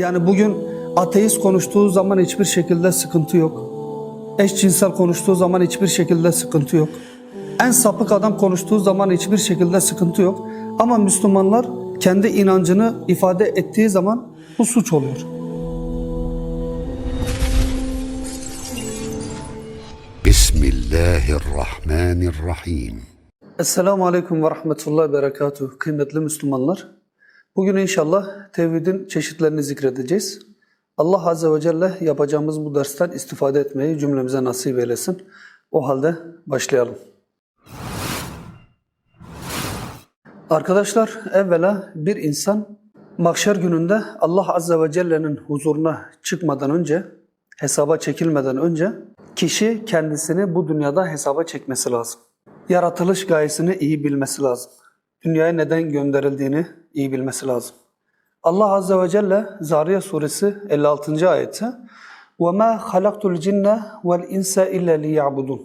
Yani bugün ateist konuştuğu zaman hiçbir şekilde sıkıntı yok. Eşcinsel konuştuğu zaman hiçbir şekilde sıkıntı yok. En sapık adam konuştuğu zaman hiçbir şekilde sıkıntı yok. Ama Müslümanlar kendi inancını ifade ettiği zaman bu suç oluyor. Bismillahirrahmanirrahim. Esselamu Aleyküm ve Rahmetullah ve Berekatuhu. Kıymetli Müslümanlar, Bugün inşallah tevhidin çeşitlerini zikredeceğiz. Allah Azze ve Celle yapacağımız bu dersten istifade etmeyi cümlemize nasip eylesin. O halde başlayalım. Arkadaşlar evvela bir insan mahşer gününde Allah Azze ve Celle'nin huzuruna çıkmadan önce, hesaba çekilmeden önce kişi kendisini bu dünyada hesaba çekmesi lazım. Yaratılış gayesini iyi bilmesi lazım Dünyaya neden gönderildiğini iyi bilmesi lazım. Allah Azze ve Celle Zariyat suresi 56. ayeti وَمَا خَلَقْتُ الْجِنَّ وَالْاِنْسَ اِلَّا لِيَعْبُدُونَ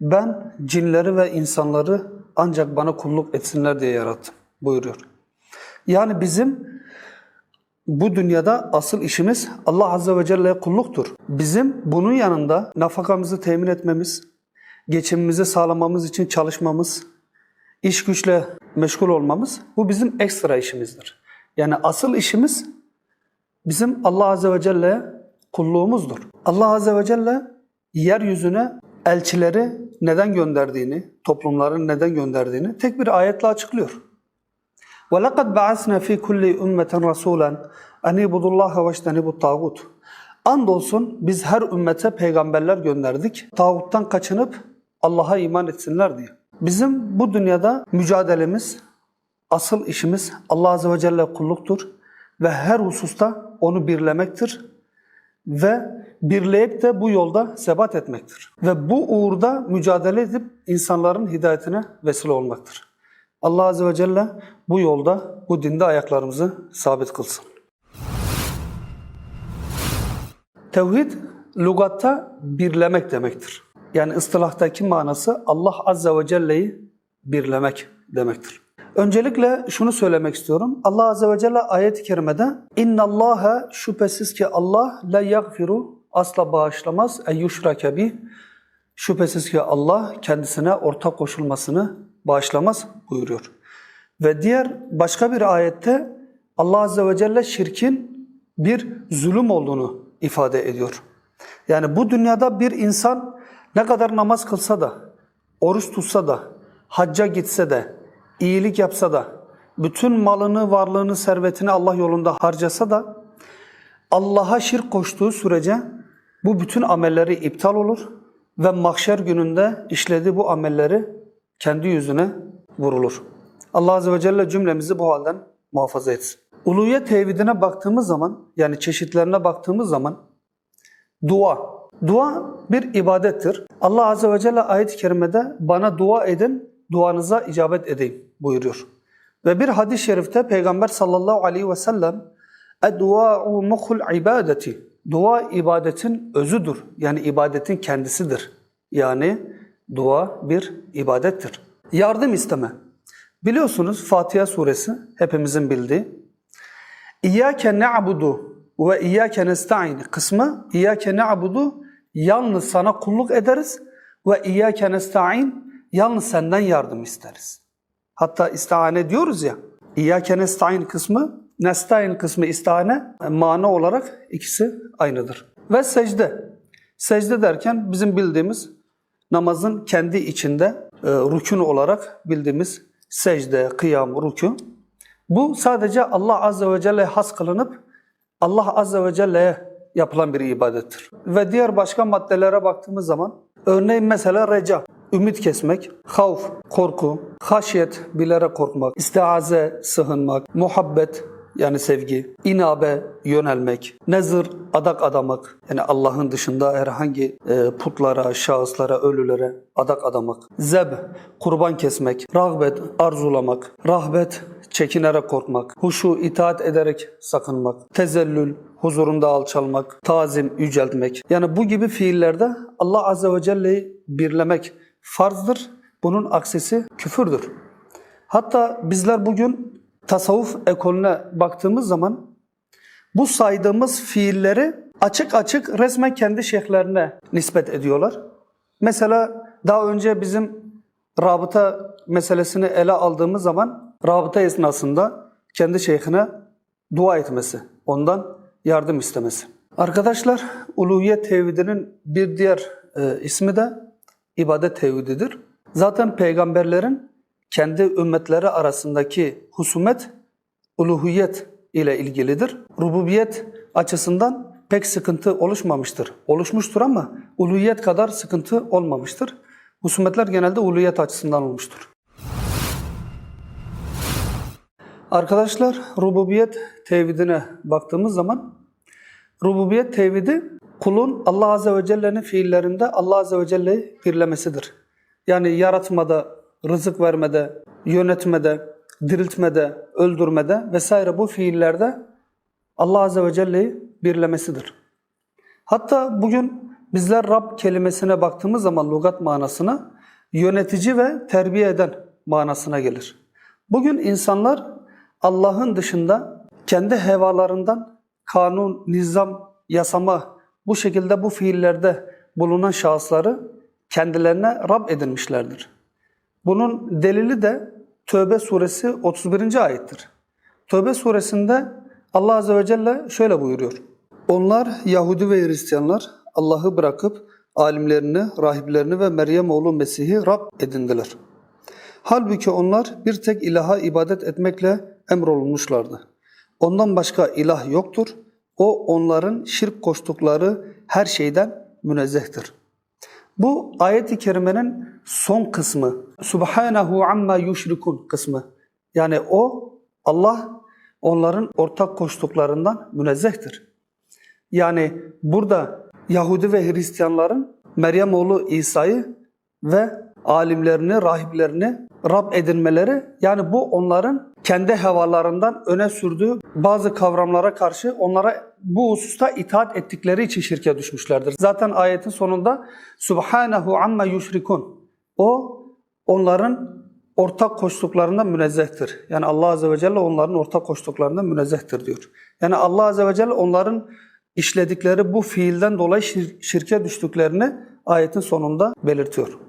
Ben cinleri ve insanları ancak bana kulluk etsinler diye yarattım buyuruyor. Yani bizim bu dünyada asıl işimiz Allah Azze ve Celle'ye kulluktur. Bizim bunun yanında nafakamızı temin etmemiz, geçimimizi sağlamamız için çalışmamız, iş güçle meşgul olmamız bu bizim ekstra işimizdir. Yani asıl işimiz bizim Allah Azze ve Celle'ye kulluğumuzdur. Allah Azze ve Celle yeryüzüne elçileri neden gönderdiğini, toplumların neden gönderdiğini tek bir ayetle açıklıyor. وَلَقَدْ بَعَثْنَا ف۪ي كُلِّ اُمَّةً رَسُولًا اَنْ اِبُدُ اللّٰهَ وَاجْتَنِبُ الطَّاغُوتِ Andolsun biz her ümmete peygamberler gönderdik. Tağuttan kaçınıp Allah'a iman etsinler diye. Bizim bu dünyada mücadelemiz, asıl işimiz Allah Azze ve Celle kulluktur. Ve her hususta onu birlemektir. Ve birleyip de bu yolda sebat etmektir. Ve bu uğurda mücadele edip insanların hidayetine vesile olmaktır. Allah Azze ve Celle bu yolda, bu dinde ayaklarımızı sabit kılsın. Tevhid, lugatta birlemek demektir Yani ıstılahtaki manası Allah Azze ve Celle'yi birlemek demektir. Öncelikle şunu söylemek istiyorum. Allah Azze ve Celle ayet-i kerimede اِنَّ اللّٰهَ şüphesiz ki Allah la yagfiru asla bağışlamaz en yuşrake bih. Şüphesiz ki Allah kendisine ortak koşulmasını bağışlamaz buyuruyor. Ve diğer başka bir ayette Allah Azze ve Celle şirkin bir zulüm olduğunu ifade ediyor. Yani bu dünyada bir insan ne kadar namaz kılsa da, oruç tutsa da, hacca gitse de, iyilik yapsa da, bütün malını, varlığını, servetini Allah yolunda harcasa da, Allah'a şirk koştuğu sürece bu bütün amelleri iptal olur ve mahşer gününde işlediği bu amelleri kendi yüzüne vurulur. Allah Azze ve Celle cümlemizi bu halden muhafaza etsin. Uluhiyet tevhidine baktığımız zaman, yani çeşitlerine baktığımız zaman dua. Dua bir ibadettir. Allah Azze ve Celle ayet-i kerimede bana dua edin, duanıza icabet edeyim buyuruyor. Ve bir hadis-i şerifte Peygamber sallallahu aleyhi ve sellem "Dua'u mukhul ibadeti." Dua ibadetin özüdür. Yani ibadetin kendisidir. Yani dua bir ibadettir. Yardım isteme. Biliyorsunuz Fatiha suresi hepimizin bildiği. İyyâke ne'budu ve iyyâke nesta'in kısmı İyyâke ne'budu yalnız sana kulluk ederiz ve iyyâke nesta'in yalnız senden yardım isteriz. Hatta istihane diyoruz ya. İyyâke nesta'in kısmı nesta'in kısmı istihane mana olarak ikisi aynıdır. Ve secde. Secde derken bizim bildiğimiz namazın kendi içinde e, rükün olarak bildiğimiz secde, kıyam, rükû. Bu sadece Allah Azze ve Celle'ye has kılınıp Allah Azze ve Celle'ye yapılan bir ibadettir. Ve diğer başka maddelere baktığımız zaman örneğin mesela reca, ümit kesmek, havf, korku, haşyet, bilerek korkmak, istiaze, sığınmak, muhabbet, yani sevgi, inabe, yönelmek, nezir, adak adamak, yani Allah'ın dışında herhangi e, putlara, şahıslara, ölülere adak adamak, zeb, kurban kesmek, rağbet, arzulamak, rahbet, çekinerek korkmak, huşu, itaat ederek sakınmak, tezellül, huzurunda alçalmak, tazim, yüceltmek. Yani bu gibi fiillerde Allah Azze ve Celle'yi birlemek farzdır. Bunun aksisi küfürdür. Hatta bizler bugün tasavvuf ekolüne baktığımız zaman Bu saydığımız fiilleri açık açık resmen kendi şeyhlerine nispet ediyorlar. Mesela daha önce bizim rabıta meselesini ele aldığımız zaman rabıta esnasında kendi şeyhine dua etmesi, ondan yardım istemesi. Arkadaşlar uluhiyet tevhidinin bir diğer e, ismi de ibadet tevhididir. Zaten peygamberlerin kendi ümmetleri arasındaki husumet uluhiyet ile ilgilidir. Rububiyet açısından pek sıkıntı oluşmamıştır. Oluşmuştur ama uluhiyet kadar sıkıntı olmamıştır. Husumetler genelde uluhiyet açısından olmuştur. Arkadaşlar rububiyet tevhidine baktığımız zaman rububiyet tevhidi kulun Allah Azze ve Celle'nin fiillerinde Allah Azze ve Celle'yi birlemesidir. Yani yaratmada, rızık vermede, yönetmede, diriltmede, öldürmede vesaire bu fiillerde Allah Azze ve Celle'yi birlemesidir. Hatta bugün bizler Rab kelimesine baktığımız zaman lugat manasına yönetici ve terbiye eden manasına gelir. Bugün insanlar Allah'ın dışında kendi hevalarından kanun, nizam, yasama bu şekilde bu fiillerde bulunan şahısları kendilerine Rab edinmişlerdir. Bunun delili de Tövbe suresi 31. ayettir. Tövbe suresinde Allah Azze ve Celle şöyle buyuruyor. Onlar Yahudi ve Hristiyanlar Allah'ı bırakıp alimlerini, rahiplerini ve Meryem oğlu Mesih'i Rab edindiler. Halbuki onlar bir tek ilaha ibadet etmekle emrolunmuşlardı. Ondan başka ilah yoktur. O onların şirk koştukları her şeyden münezzehtir. Bu ayet-i kerimenin son kısmı. Subhanahu amma yushrikun kısmı. Yani o Allah onların ortak koştuklarından münezzehtir. Yani burada Yahudi ve Hristiyanların Meryem oğlu İsa'yı ve alimlerini, rahiplerini Rab edinmeleri yani bu onların kendi hevalarından öne sürdüğü bazı kavramlara karşı onlara bu hususta itaat ettikleri için şirke düşmüşlerdir. Zaten ayetin sonunda Subhanahu amma yushrikun. O onların ortak koştuklarından münezzehtir. Yani Allah Azze ve Celle onların ortak koştuklarından münezzehtir diyor. Yani Allah Azze ve Celle onların işledikleri bu fiilden dolayı şir- şirke düştüklerini ayetin sonunda belirtiyor.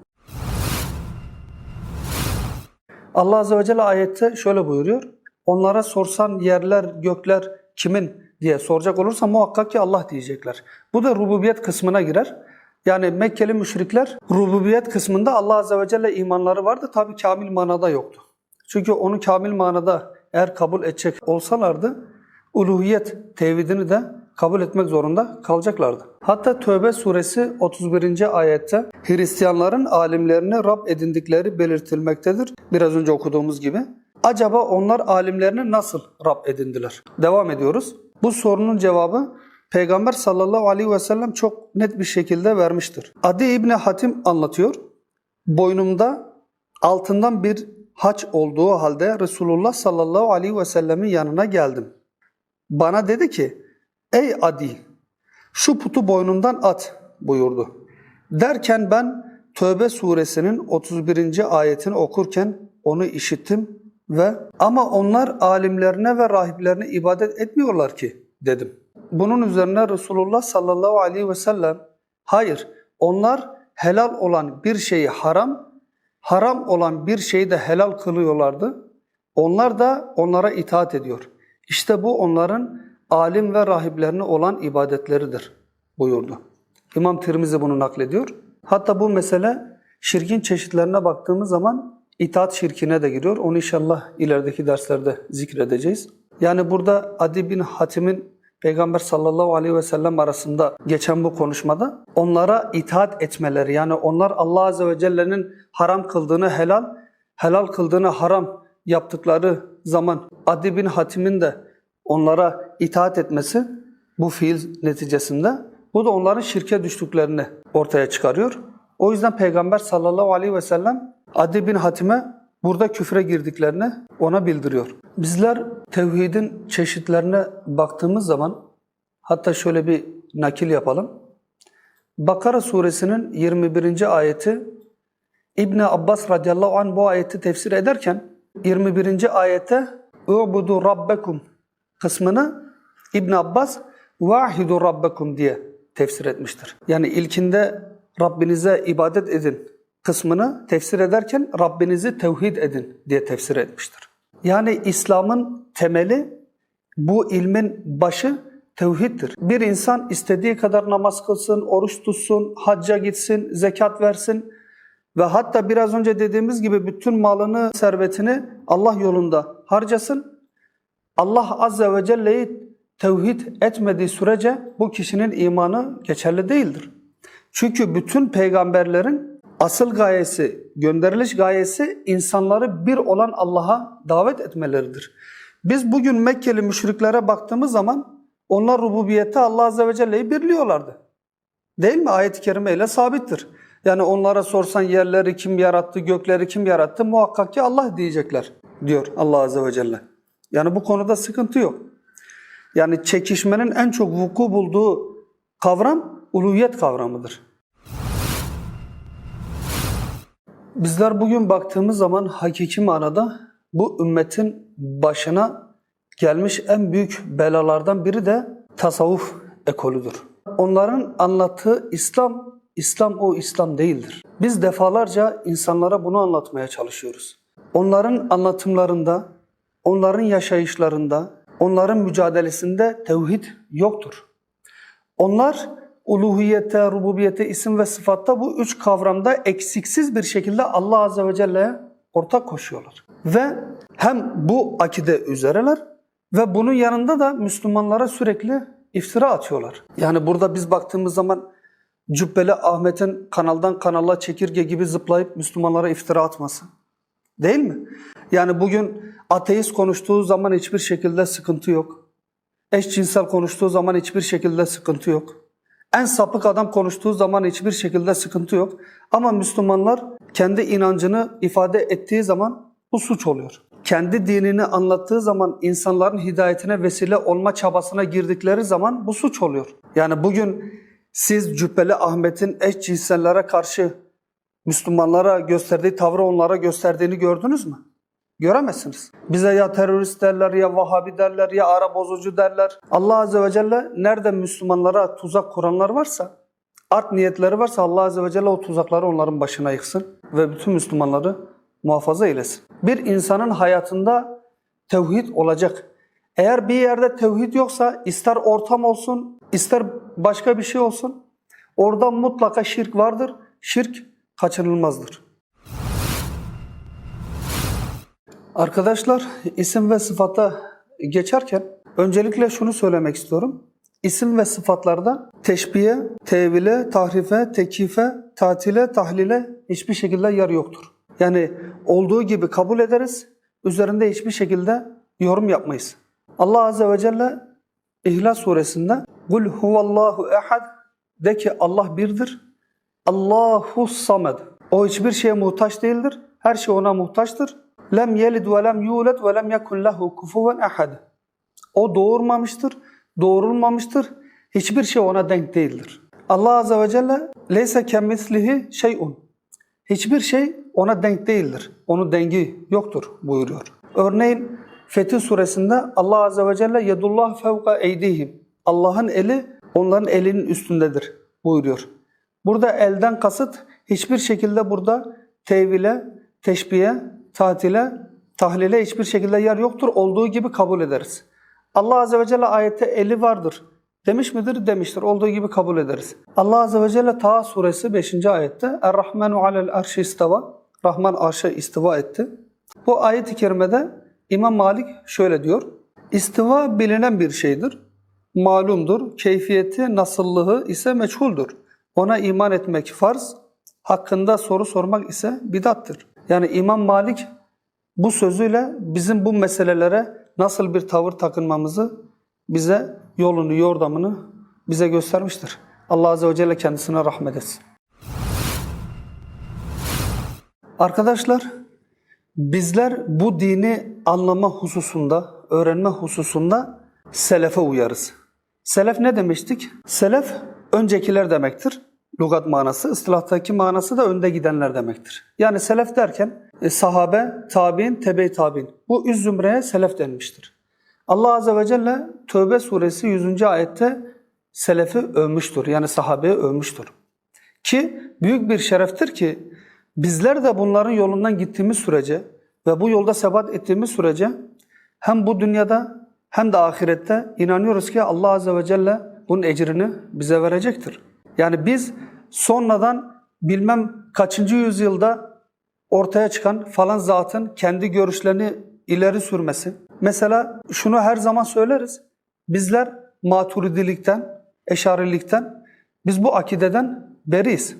Allah Azze ve Celle ayette şöyle buyuruyor. Onlara sorsan yerler, gökler kimin diye soracak olursa muhakkak ki Allah diyecekler. Bu da rububiyet kısmına girer. Yani Mekkeli müşrikler rububiyet kısmında Allah Azze ve Celle imanları vardı. Tabi kamil manada yoktu. Çünkü onu kamil manada eğer kabul edecek olsalardı uluhiyet tevhidini de kabul etmek zorunda kalacaklardı. Hatta Tövbe suresi 31. ayette Hristiyanların alimlerini Rab edindikleri belirtilmektedir. Biraz önce okuduğumuz gibi. Acaba onlar alimlerini nasıl Rab edindiler? Devam ediyoruz. Bu sorunun cevabı Peygamber sallallahu aleyhi ve sellem çok net bir şekilde vermiştir. Adi İbni Hatim anlatıyor. Boynumda altından bir haç olduğu halde Resulullah sallallahu aleyhi ve sellemin yanına geldim. Bana dedi ki, ey Adi, şu putu boynundan at buyurdu. Derken ben Tövbe suresinin 31. ayetini okurken onu işittim ve ama onlar alimlerine ve rahiplerine ibadet etmiyorlar ki dedim. Bunun üzerine Resulullah sallallahu aleyhi ve sellem hayır onlar helal olan bir şeyi haram, haram olan bir şeyi de helal kılıyorlardı. Onlar da onlara itaat ediyor. İşte bu onların alim ve rahiplerine olan ibadetleridir buyurdu. İmam Tirmizi bunu naklediyor. Hatta bu mesele şirkin çeşitlerine baktığımız zaman itaat şirkine de giriyor. Onu inşallah ilerideki derslerde zikredeceğiz. Yani burada Adi bin Hatim'in Peygamber sallallahu aleyhi ve sellem arasında geçen bu konuşmada onlara itaat etmeleri yani onlar Allah azze ve celle'nin haram kıldığını helal, helal kıldığını haram yaptıkları zaman Adi bin Hatim'in de onlara itaat etmesi bu fiil neticesinde bu da onların şirke düştüklerini ortaya çıkarıyor. O yüzden Peygamber sallallahu aleyhi ve sellem Adi bin Hatim'e burada küfre girdiklerini ona bildiriyor. Bizler tevhidin çeşitlerine baktığımız zaman hatta şöyle bir nakil yapalım. Bakara suresinin 21. ayeti İbni Abbas radıyallahu anh bu ayeti tefsir ederken 21. ayete "U'budu rabbekum" kısmını İbn Abbas vahidu rabbekum diye tefsir etmiştir. Yani ilkinde Rabbinize ibadet edin kısmını tefsir ederken Rabbinizi tevhid edin diye tefsir etmiştir. Yani İslam'ın temeli bu ilmin başı tevhiddir. Bir insan istediği kadar namaz kılsın, oruç tutsun, hacca gitsin, zekat versin ve hatta biraz önce dediğimiz gibi bütün malını, servetini Allah yolunda harcasın. Allah Azze ve Celle'yi tevhid etmediği sürece bu kişinin imanı geçerli değildir. Çünkü bütün peygamberlerin asıl gayesi, gönderiliş gayesi insanları bir olan Allah'a davet etmeleridir. Biz bugün Mekkeli müşriklere baktığımız zaman onlar rububiyette Allah Azze ve Celle'yi birliyorlardı. Değil mi? Ayet-i kerimeyle sabittir. Yani onlara sorsan yerleri kim yarattı, gökleri kim yarattı muhakkak ki Allah diyecekler diyor Allah Azze ve Celle. Yani bu konuda sıkıntı yok. Yani çekişmenin en çok vuku bulduğu kavram uluhiyet kavramıdır. Bizler bugün baktığımız zaman hakiki manada bu ümmetin başına gelmiş en büyük belalardan biri de tasavvuf ekolüdür. Onların anlattığı İslam, İslam o İslam değildir. Biz defalarca insanlara bunu anlatmaya çalışıyoruz. Onların anlatımlarında, onların yaşayışlarında, onların mücadelesinde tevhid yoktur. Onlar uluhiyete, rububiyete, isim ve sıfatta bu üç kavramda eksiksiz bir şekilde Allah Azze ve Celle'ye ortak koşuyorlar. Ve hem bu akide üzereler ve bunun yanında da Müslümanlara sürekli iftira atıyorlar. Yani burada biz baktığımız zaman Cübbeli Ahmet'in kanaldan kanala çekirge gibi zıplayıp Müslümanlara iftira atması. Değil mi? Yani bugün ateist konuştuğu zaman hiçbir şekilde sıkıntı yok. Eşcinsel konuştuğu zaman hiçbir şekilde sıkıntı yok. En sapık adam konuştuğu zaman hiçbir şekilde sıkıntı yok. Ama Müslümanlar kendi inancını ifade ettiği zaman bu suç oluyor. Kendi dinini anlattığı zaman insanların hidayetine vesile olma çabasına girdikleri zaman bu suç oluyor. Yani bugün siz Cübbeli Ahmet'in eşcinsellere karşı Müslümanlara gösterdiği tavrı onlara gösterdiğini gördünüz mü? Göremezsiniz. Bize ya terörist derler, ya Vahabi derler, ya ara bozucu derler. Allah Azze ve Celle nerede Müslümanlara tuzak kuranlar varsa, art niyetleri varsa Allah Azze ve Celle o tuzakları onların başına yıksın ve bütün Müslümanları muhafaza eylesin. Bir insanın hayatında tevhid olacak. Eğer bir yerde tevhid yoksa ister ortam olsun, ister başka bir şey olsun, orada mutlaka şirk vardır. Şirk kaçınılmazdır. Arkadaşlar isim ve sıfata geçerken öncelikle şunu söylemek istiyorum. İsim ve sıfatlarda teşbihe, tevile, tahrife, tekife, tatile, tahlile hiçbir şekilde yer yoktur. Yani olduğu gibi kabul ederiz, üzerinde hiçbir şekilde yorum yapmayız. Allah Azze ve Celle İhlas suresinde Kul huvallahu ehad de ki Allah birdir. Allahu samed. O hiçbir şeye muhtaç değildir. Her şey ona muhtaçtır. Lem yelid ve lem yulad ve lem yekun lehu kufuven ehad. O doğurmamıştır, doğurulmamıştır. Hiçbir şey ona denk değildir. Allah Azze ve Celle leyse kemislihi şeyun. Hiçbir şey ona denk değildir. Onun dengi yoktur buyuruyor. Örneğin Fetih suresinde Allah Azze ve Celle yedullah fevka eydihim. Allah'ın eli onların elinin üstündedir buyuruyor. Burada elden kasıt hiçbir şekilde burada tevile, teşbihe, tatile, tahlile hiçbir şekilde yer yoktur. Olduğu gibi kabul ederiz. Allah Azze ve Celle ayette eli vardır. Demiş midir? Demiştir. Olduğu gibi kabul ederiz. Allah Azze ve Celle Taha suresi 5. ayette Er-Rahmanu alel arşi istava. Rahman arşa istiva etti. Bu ayet-i kerimede İmam Malik şöyle diyor. İstiva bilinen bir şeydir. Malumdur. Keyfiyeti, nasıllığı ise meçhuldür. Ona iman etmek farz, hakkında soru sormak ise bidattır. Yani İmam Malik bu sözüyle bizim bu meselelere nasıl bir tavır takınmamızı bize yolunu, yordamını bize göstermiştir. Allah Azze ve Celle kendisine rahmet etsin. Arkadaşlar bizler bu dini anlama hususunda, öğrenme hususunda selefe uyarız. Selef ne demiştik? Selef öncekiler demektir. Lugat manası, ıstilahtaki manası da önde gidenler demektir. Yani selef derken e, sahabe, tabi'in, tebe-i tabi'in. Bu üç zümreye selef denmiştir. Allah Azze ve Celle Tövbe suresi 100. ayette selefi övmüştür. Yani sahabeyi övmüştür. Ki büyük bir şereftir ki bizler de bunların yolundan gittiğimiz sürece ve bu yolda sebat ettiğimiz sürece hem bu dünyada hem de ahirette inanıyoruz ki Allah Azze ve Celle bunun ecrini bize verecektir. Yani biz sonradan bilmem kaçıncı yüzyılda ortaya çıkan falan zatın kendi görüşlerini ileri sürmesi. Mesela şunu her zaman söyleriz. Bizler maturidilikten, eşarilikten, biz bu akideden beriyiz.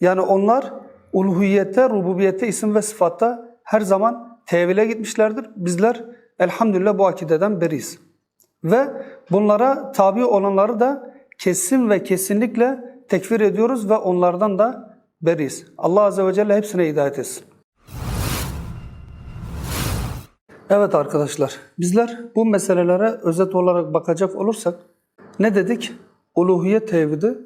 Yani onlar uluhiyette, rububiyette, isim ve sıfatta her zaman tevhile gitmişlerdir. Bizler elhamdülillah bu akideden beriyiz. Ve bunlara tabi olanları da kesin ve kesinlikle tekfir ediyoruz ve onlardan da beriyiz. Allah Azze ve Celle hepsine hidayet etsin. Evet arkadaşlar, bizler bu meselelere özet olarak bakacak olursak ne dedik? Uluhiyet tevhidi,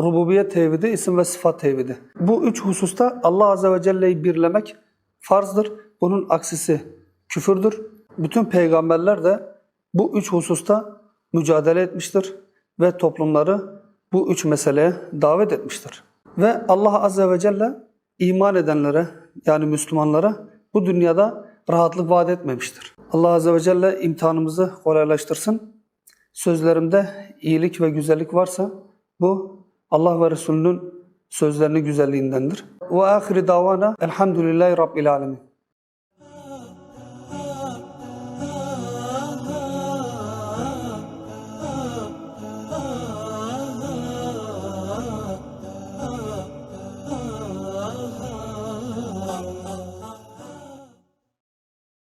rububiyet tevhidi, isim ve sıfat tevhidi. Bu üç hususta Allah Azze ve Celle'yi birlemek farzdır. Bunun aksisi küfürdür. Bütün peygamberler de bu üç hususta mücadele etmiştir ve toplumları bu üç meseleye davet etmiştir. Ve Allah Azze ve Celle iman edenlere yani Müslümanlara bu dünyada rahatlık vaat etmemiştir. Allah Azze ve Celle imtihanımızı kolaylaştırsın. Sözlerimde iyilik ve güzellik varsa bu Allah ve Resulünün sözlerinin güzelliğindendir. Ve ahiri davana elhamdülillahi rabbil alemin.